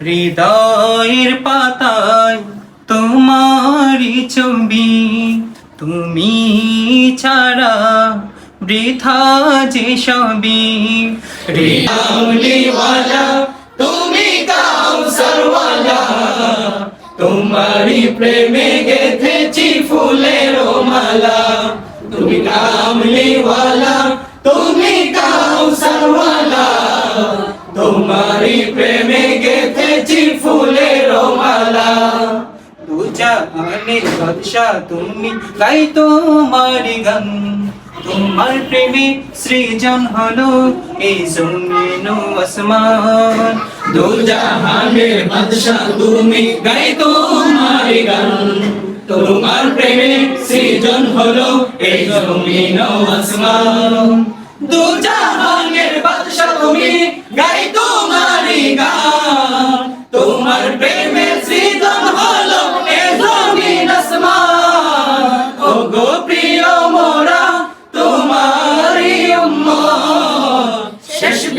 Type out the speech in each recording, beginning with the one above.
হৃদয়ের পাতায় তোমারই ছবি, তুমি ছাড়া বৃথা যে হৃদয়ওয়ালা, তুমি কাউসারওয়ালা তোমারই প্রেমে গেথেছি ফুলের মালা। তুমি কামলিওয়ালা, তুমি কাউসারওয়ালা তোমারই প্রেমে দু জাহানের বাদশা, তুমি গাই তোমারি গান। তোমার প্রেমে সৃজন হলো এই জমিন আসমান। দু জাহানের বাদশা, তুমি গাই তোমারি গান। তোমার প্রেমে সৃজন হলো এই জমিন আসমান। দু জাহানের বাদশা, তুমি গাই তোমারি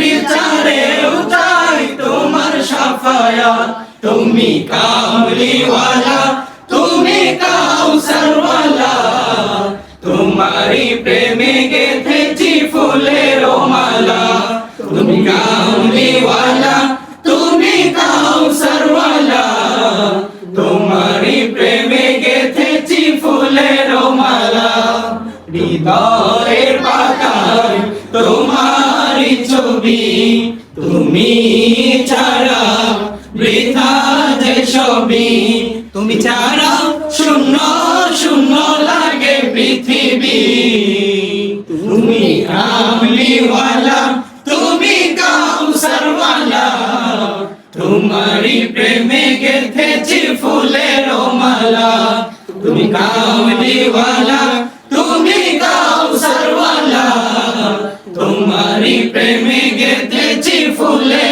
বিচারে উঠাই তোমার সাফায়াত। তুমি কামলিওয়ালা তুমি কাউসারওয়ালা। তোমারি প্রেমে গেথেছি ফুলের মালা। তুমি কামলিওয়ালা তুমি কাউসারওয়ালা। তোমারি প্রেমে গেথেছি ফুলের মালা। হৃদয়ের পাতায় তোমারি ছবি তুমি ছাড়া বৃথা যে ছবি তুমি ছাড়া শূন্য শূন্য লাগে পৃথিবী। তুমি কামলিওয়ালা তুমি কাউসারওয়ালা। তোমারি প্রেমে গেথেছি ফুলের মালা। তুমি কামলিওয়ালা প্রেমে গেঁথেছি ফুলের